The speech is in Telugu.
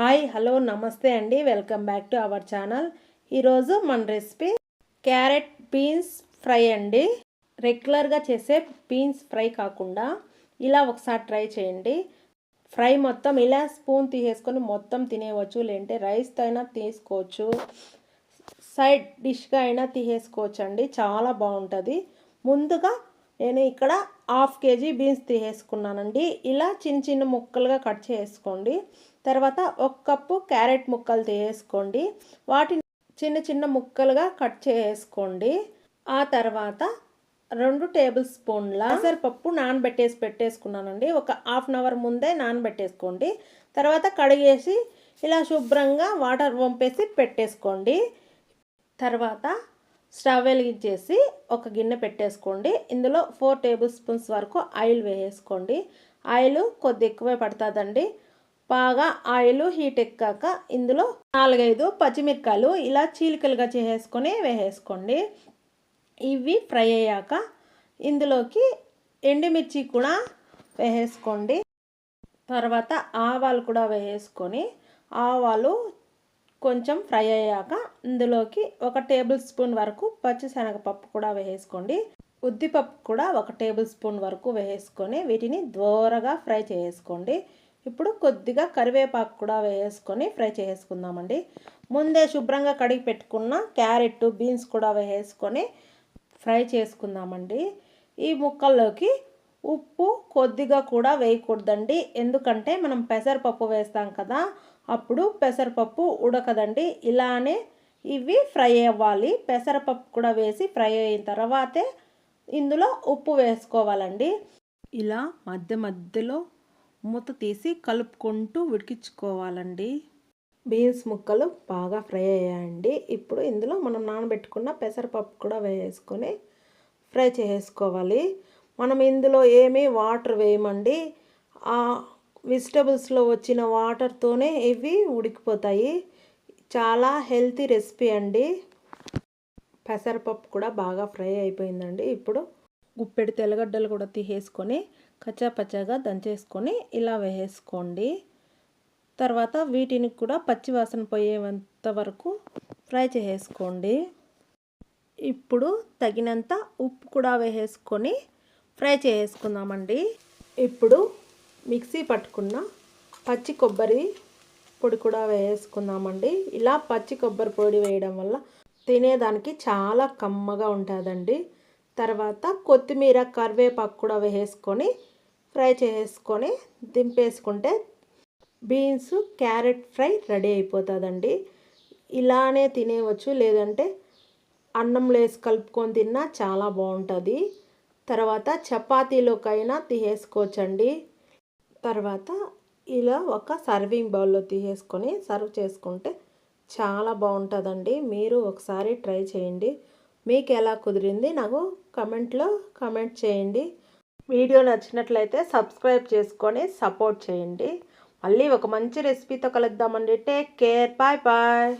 హాయ్ హలో నమస్తే అండి. Welcome back to our channel. ఈరోజు మన రెసిపీ క్యారెట్ బీన్స్ ఫ్రై అండి. రెగ్యులర్గా చేసే బీన్స్ ఫ్రై కాకుండా ఇలా ఒకసారి ట్రై చేయండి. ఫ్రై మొత్తం ఇలా స్పూన్ తీసేసుకొని మొత్తం తినేయవచ్చు లేదంటే రైస్తో అయినా తీసుకోవచ్చు. సైడ్ డిష్గా అయినా తీసేసుకోవచ్చు అండి చాలా బాగుంటుంది. ముందుగా నేను ఇక్కడ హాఫ్ కేజీ బీన్స్ తీసేసుకున్నానండి. ఇలా చిన్న చిన్న ముక్కలుగా కట్ చేసుకోండి. తర్వాత ఒక కప్పు క్యారెట్ ముక్కలు తీసేసుకోండి. వాటిని చిన్న చిన్న ముక్కలుగా కట్ చేసుకోండి. ఆ తర్వాత రెండు టేబుల్ స్పూన్ల పెసరపప్పు నానబెట్టేసి పెట్టేసుకున్నానండి. ఒక హాఫ్ అన్ అవర్ ముందే నానబెట్టేసుకోండి. తర్వాత కడిగేసి ఇలా శుభ్రంగా వాటర్ పంపేసి పెట్టేసుకోండి. తర్వాత స్టవ్ వెలిగించేసి ఒక గిన్నె పెట్టేసుకోండి. ఇందులో ఫోర్ టేబుల్ స్పూన్స్ వరకు ఆయిల్ వేసేసుకోండి. ఆయిల్ కొద్ది ఎక్కువే పడుతుందండి. బాగా ఆయిల్ హీట్ ఎక్కాక ఇందులో నాలుగైదు పచ్చిమిరకాయలు ఇలా చీలికలుగా చేసేసుకొని వేసేసుకోండి. ఇవి ఫ్రై అయ్యాక ఇందులోకి ఎండుమిర్చి కూడా వేసేసుకోండి. తర్వాత ఆవాలు కూడా వేసేసుకొని ఆవాలు కొంచెం ఫ్రై అయ్యాక ఇందులోకి ఒక టేబుల్ స్పూన్ వరకు పచ్చిశనగపప్పు కూడా వేసుకోండి ఉద్దిపప్పు కూడా ఒక టేబుల్ స్పూన్ వరకు వేసుకొని వీటిని దోరగా ఫ్రై చేసుకోండి ఇప్పుడు కొద్దిగా కరివేపాకు కూడా వేసుకొని ఫ్రై చేసుకుందామండి ముందే శుభ్రంగా కడిగి పెట్టుకున్న క్యారెట్ బీన్స్ కూడా వేసుకొని ఫ్రై చేసుకుందామండి. ఈ ముక్కల్లోకి ఉప్పు కొద్దిగా కూడా వేయకూడదండి. ఎందుకంటే మనం పెసరపప్పు వేస్తాం కదా అప్పుడు పెసరపప్పు ఉడకదండి. ఇలానే ఇవి ఫ్రై అవ్వాలి. పెసరపప్పు కూడా వేసి ఫ్రై అయిన తర్వాతే ఇందులో ఉప్పు వేసుకోవాలండి. ఇలా మధ్య మధ్యలో మూత తీసి కలుపుకుంటూ ఉడికించుకోవాలండి. బీన్స్ ముక్కలు బాగా ఫ్రై అయ్యాయండి. ఇప్పుడు ఇందులో మనం నానబెట్టుకున్న పెసరపప్పు కూడా వేసుకొని ఫ్రై చేసుకోవాలి. మనం ఇందులో ఏమీ వాటర్ వేయమండి. వెజిటబుల్స్లో వచ్చిన వాటర్తోనే ఇవి ఉడికిపోతాయి. చాలా హెల్తీ రెసిపీ అండి. పెసరపప్పు కూడా బాగా ఫ్రై అయిపోయిందండి. ఇప్పుడు గుప్పెడు తెల్లగడ్డలు కూడా తీసేసుకొని కచ్చాపచ్చాగా దంచేసుకొని ఇలా వేసేసుకోండి తర్వాత వీటిని కూడా పచ్చివాసన పోయేంత వరకు ఫ్రై చేసేసుకోండి. ఇప్పుడు తగినంత ఉప్పు కూడా వేసేసుకొని ఫ్రై చేసుకుందామండి ఇప్పుడు మిక్సీ పట్టుకున్న పచ్చి కొబ్బరి పొడి కూడా వేసుకుందామండి. ఇలా పచ్చి కొబ్బరి పొడి వేయడం వల్ల తినేదానికి చాలా కమ్మగా ఉంటుందండి. తర్వాత కొత్తిమీర కరివేపాకు కూడా వేసుకొని ఫ్రై చేసుకొని దింపేసుకుంటే బీన్స్ క్యారెట్ ఫ్రై రెడీ అయిపోతుందండి. ఇలానే తినేవచ్చు లేదంటే అన్నం లేసి కలుపుకొని తిన్నా చాలా బాగుంటుంది. తర్వాత చపాతీలోకైనా తీసేసుకోవచ్చండి. తర్వాత ఇలా ఒక సర్వింగ్ బౌల్లో తీసేసుకొని సర్వ్ చేసుకుంటే చాలా బాగుంటుందండి. మీరు ఒకసారి ట్రై చేయండి. మీకు ఎలా కుదిరింది నాకు కమెంట్లో కమెంట్ చేయండి. వీడియో నచ్చినట్లయితే సబ్స్క్రైబ్ చేసుకొని సపోర్ట్ చేయండి. మళ్ళీ ఒక మంచి రెసిపీతో కలుద్దామండి. Take care bye bye